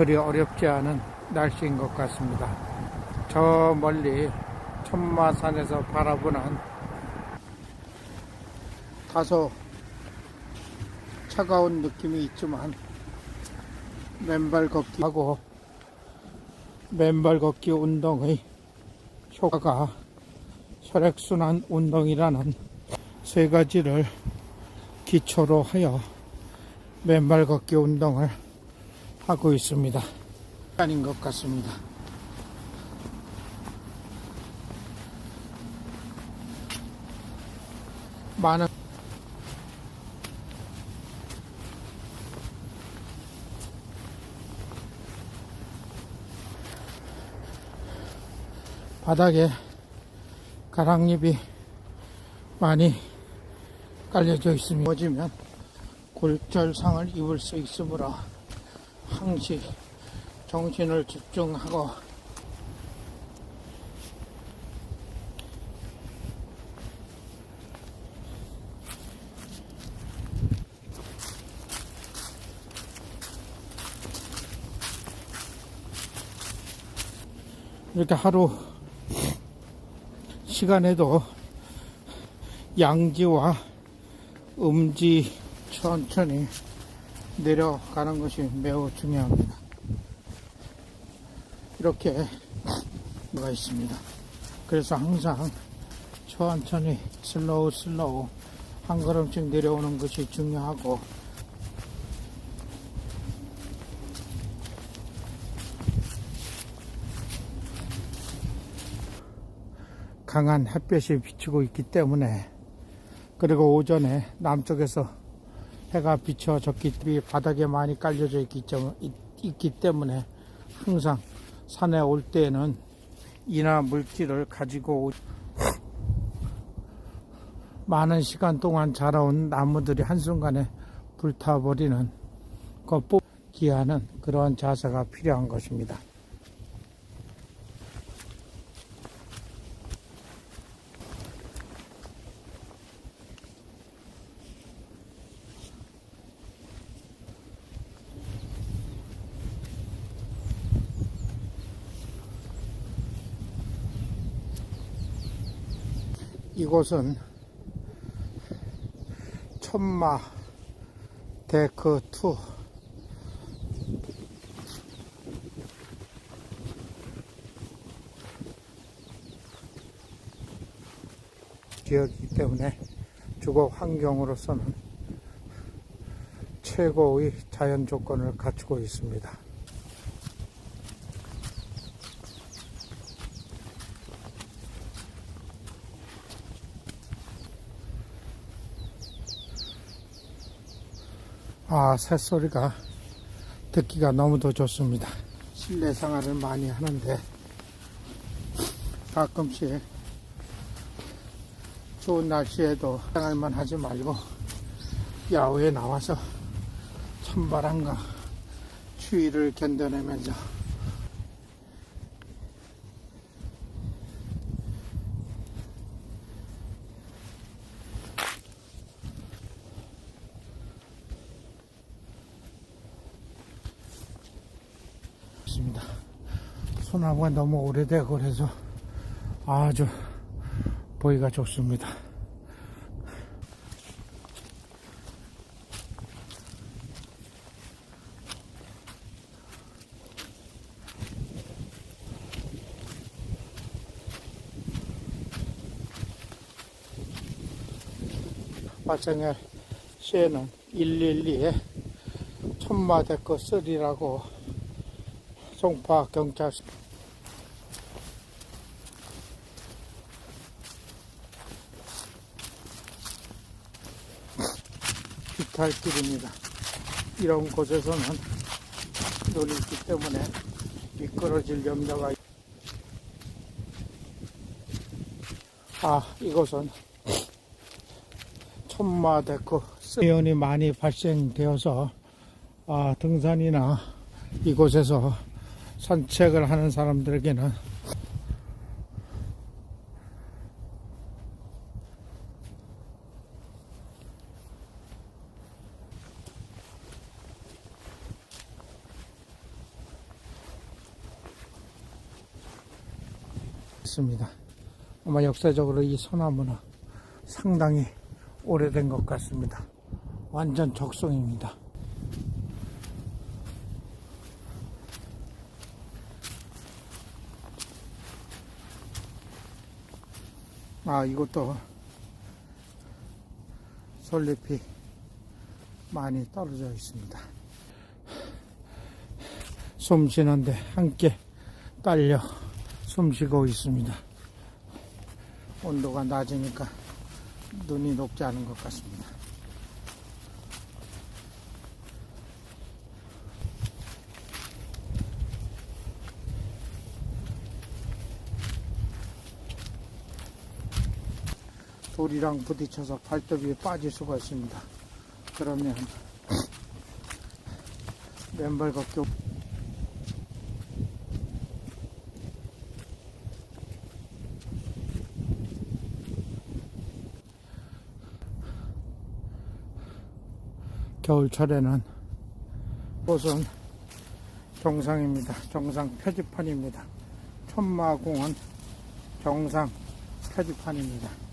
그리 어렵지 않은 날씨인 것 같습니다. 저 멀리 천마산에서 바라보는 다소 차가운 느낌이 있지만 맨발 걷기 하고 맨발 걷기 운동의 효과가 혈액순환 운동이라는 세 가지를 기초로 하여 맨발 걷기 운동을 하고 있습니다. 아닌 것 같습니다. 많은 바닥에 가랑잎이 많이 깔려져 있으며 어지면 골절상을 입을 수 있으므로 항시 정신을 집중하고 이렇게 하루 시간에도 양지와 음지 천천히 내려가는 것이 매우 중요합니다. 이렇게 뭐가 있습니다. 그래서 항상 천천히 슬로우 슬로우 한 걸음씩 내려오는 것이 중요하고 강한 햇볕이 비추고 있기 때문에 그리고 오전에 남쪽에서 해가 비춰졌기 바닥에 많이 깔려져 있기, 있기 때문에 항상 산에 올 때에는 이나 물질을 가지고 오- 많은 시간 동안 자라온 나무들이 한순간에 불타버리는 것 뽑기 하는 그러한 자세가 필요한 것입니다. 이곳은 천마 데크 2 지역이기 때문에 주거 환경으로서는 최고의 자연 조건을 갖추고 있습니다. 아, 새소리가 듣기가 너무도 좋습니다. 실내 생활을 많이 하는데 가끔씩 좋은 날씨에도 생활만 하지 말고 야외에 나와서 찬바람과 추위를 견뎌내면서 있습니다. 소나무가 너무 오래되고 그래서 아주 보기가 좋습니다. 발생의 시에는 112에 천마데커 3라고 송파 경찰 비탈길입니다. 이런 곳에서는 돌이 있기 때문에 미끄러질 염려가 있- 아 이곳은 천마데크 해연이 많이 발생되어서 아, 등산이나 이곳에서 산책을 하는 사람들에게는 있습니다. 아마 역사적으로 이 소나무는 상당히 오래된 것 같습니다. 완전 적성입니다. 아, 이것도 솔잎이 많이 떨어져 있습니다. 숨 쉬는데 함께 딸려 숨 쉬고 있습니다. 온도가 낮으니까 눈이 녹지 않은 것 같습니다. 돌이랑 부딪혀서 발톱이 빠질 수가 있습니다. 그러면 맨발 걷기 겨울철에는 꽃은 정상입니다. 정상 표지판입니다. 천마공원 정상 표지판입니다.